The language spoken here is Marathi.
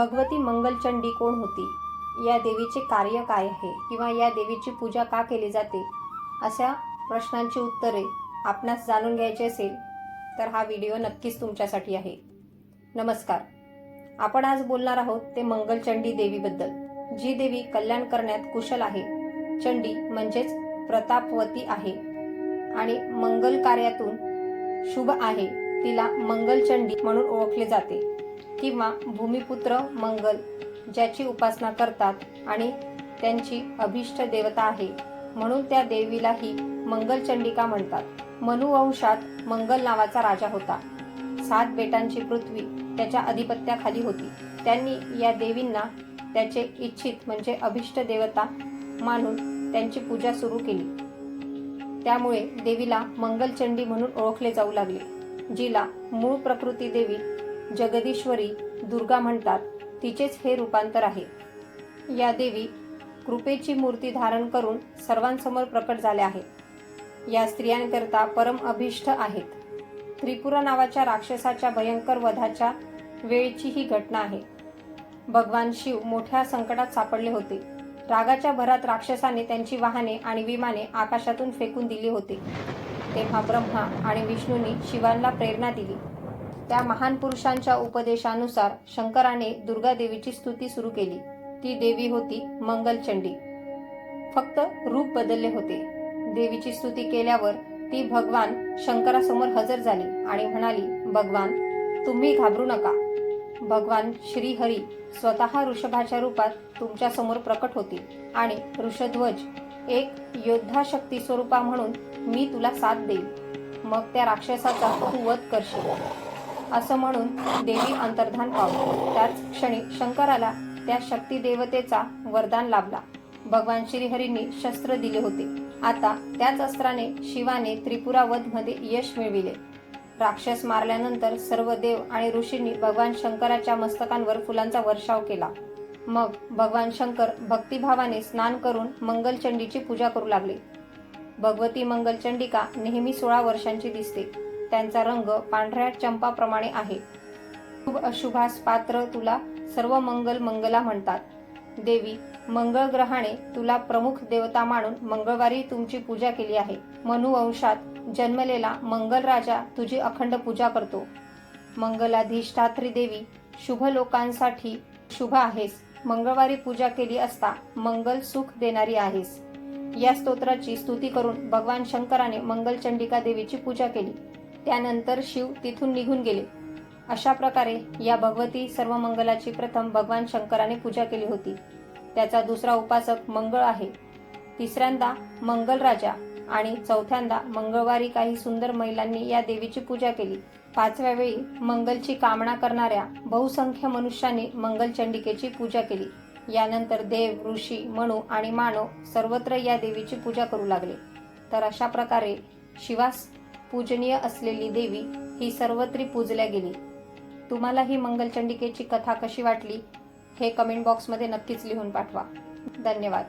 भगवती मंगलचंडी कोण होती? या देवीचे कार्य काय आहे? किंवा या देवीची पूजा का केली जाते? अशा प्रश्नांची उत्तरे आपणास जाणून घ्यायची असेल तर हा व्हिडिओ नक्कीच तुमच्यासाठी आहे. नमस्कार. आपण आज बोलणार आहोत ते मंगलचंडी देवीबद्दल जी देवी कल्याण करण्यात कुशल आहे. चंडी म्हणजेच प्रतापवती आहे. आणि मंगल कार्यातून शुभ आहे तिला मंगलचंडी म्हणून ओळखले जाते. किंवा भूमिपुत्र मंगल ज्याची उपासना करतात आणि त्यांची अभिष्ट देवता आहे म्हणून त्या देवीलाही मंगलचंडिका म्हणतात. मनुवंशात मंगल नावाचा राजा होता. सात बेटांची पृथ्वी त्याच्या अधिपत्याखाली होती. त्यांनी या देवींना त्याचे इच्छित म्हणजे अभिष्ट देवता मानून त्यांची पूजा सुरू केली. त्यामुळे देवीला मंगलचंडी म्हणून ओळखले जाऊ लागले जिला मूळ प्रकृती देवी जगदीश्वरी दुर्गा म्हणतात तिचेच हे रूपांतर आहे. या देवी कृपेची मूर्ती धारण करून सर्वांसमोर प्रकट झाल्या आहेत. या स्त्रियांकरता परम अभिष्ट आहेत. त्रिपुरा नावाच्या राक्षसाच्या भयंकर वधाच्या वेळची ही घटना आहे. भगवान शिव मोठ्या संकटात सापडले होते. रागाच्या भरात राक्षसाने त्यांची वाहने आणि विमाने आकाशातून फेकून दिली होती. तेव्हा ब्रह्मा आणि विष्णूंनी शिवांना प्रेरणा दिली. त्या महान पुरुषांच्या उपदेशानुसार शंकराने दुर्गा देवीची स्तुती सुरू केली. ती देवी होती मंगलचंडी. फक्त रूप बदलले होते. देवीची स्तुती केल्यावर ती भगवान शंकरासमोर हजर झाली आणि म्हणाली भगवान तुम्ही घाबरू नका. भगवान श्रीहरी स्वतः ऋषभाच्या रूपात तुमच्यासमोर प्रकट होतील आणि ऋषध्वज एक योद्धा शक्ती स्वरूपा म्हणून मी तुला साथ देईल मग त्या राक्षसाचा तू वध करशील. असं म्हणून देवी अंतर्धान पावली. त्याच क्षणी शंकराला त्या शक्ती देवतेचा वरदान लाभला. भगवान श्रीहरींनी शस्त्र दिले होते. आता त्याच अस्त्राने शिवाने त्रिपुरा वधमध्ये यश मिळविले. राक्षस मारल्यानंतर सर्व देव आणि ऋषींनी भगवान शंकराच्या मस्तकांवर फुलांचा वर्षाव केला. मग भगवान शंकर भक्तिभावाने स्नान करून मंगलचंडीची पूजा करू लागले. भगवती मंगलचंडिका नेहमी सोळा वर्षांची दिसते. त्यांचा रंग पांढऱ्या चंपाप्रमाणे आहे. शुभ अशुभास पात्र तुला सर्व मंगल मंगला म्हणतात. देवी मंगळ ग्रहाने तुला प्रमुख देवता मानून मंगळवारी तुमची पूजा केली आहे. मनुवंशात जन्मलेला मंगल राजा तुझी अखंड पूजा करतो. मंगलाधिष्ठात्री देवी शुभ लोकांसाठी शुभ आहेस. मंगळवारी पूजा केली असता मंगल सुख देणारी आहेस. या स्तोत्राची स्तुती करून भगवान शंकराने मंगल चंडिका देवीची पूजा केली. त्यानंतर शिव तिथून निघून गेले. अशा प्रकारे या भगवती सर्व मंगलाची प्रथम भगवान शंकराने पूजा केली होती. त्याचा दुसरा उपासक मंगळ आहे. तिसऱ्यांदा मंगल राजा आणि चौथ्यांदा मंगळवारी काही सुंदर महिलांनी या देवीची पूजा केली. पाचव्या वेळी मंगलची कामना करणाऱ्या बहुसंख्य मनुष्यांनी मंगलचंडिकेची पूजा केली. यानंतर देव ऋषी मनु आणि मानव सर्वत्र या देवीची पूजा करू लागले. तर अशा प्रकारे शिवास पूजनीय असलेली देवी ही सर्वत्री पूजल्या गेली. तुम्हाला ही मंगलचंडिकेची कथा कशी वाटली हे कमेंट बॉक्समध्ये नक्कीच लिहून पाठवा. धन्यवाद.